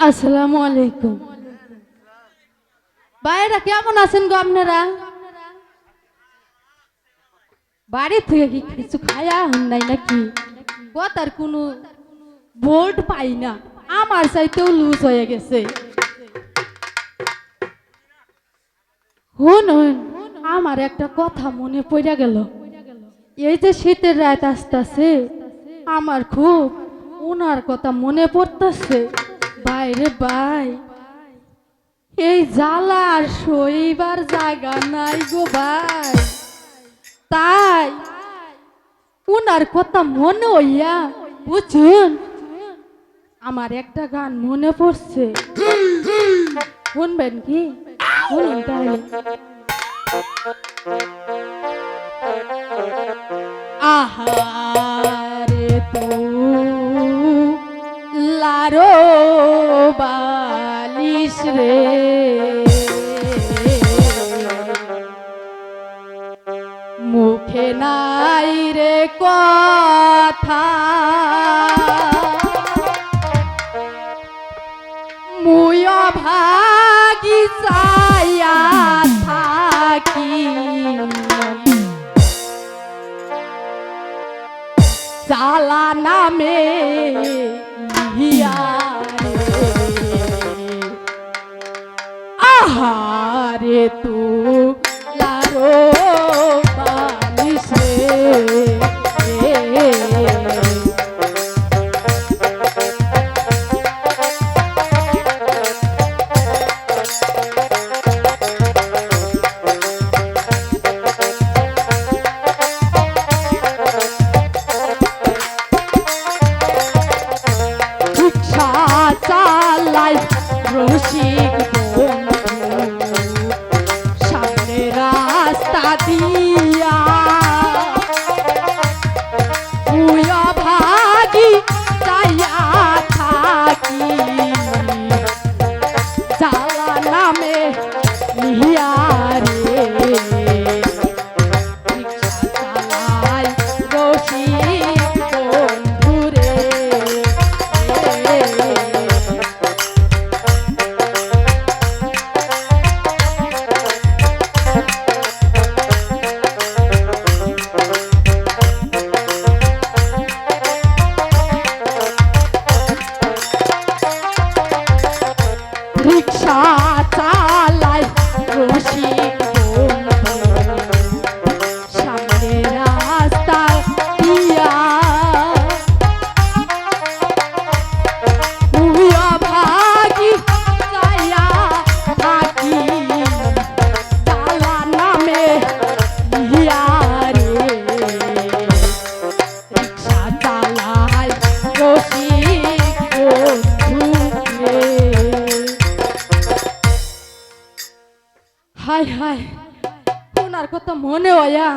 আসসালামু আলাইকুম। বাইরা কেমন আছেন গো আপনারা? বাড়ি থেকে কি কিছু খায়া হন নাই নাকি? তার কোনো বোল্ট পাই না। আমার চাইতেও লুজ হয়ে গেছে। শুনুন আমার একটা কথা মনে পড়ে গেল। এই যে শীতের রাত আসতেছে, আমার খুব ওনার কথা মনে পড়তেছে। বাইরে বাই, এই জ্বালা আর শৈবার জায়গা নাই গো ভাই তাই ওনার কথা মনে হইয়া বুঝুন, আমার একটা গান মনে পড়ছে। শুনবেন কি? শুনুন তাহলে। আহারে তু লারো বালিশ রে। মুখে নাই রে কথা। মুয় ভাগি চাইয়া থাকি। চালা নামে ইয়া রসিক সামনে রাস্তা দিয়া হাই হায়। ওনার কথা মনে হয়া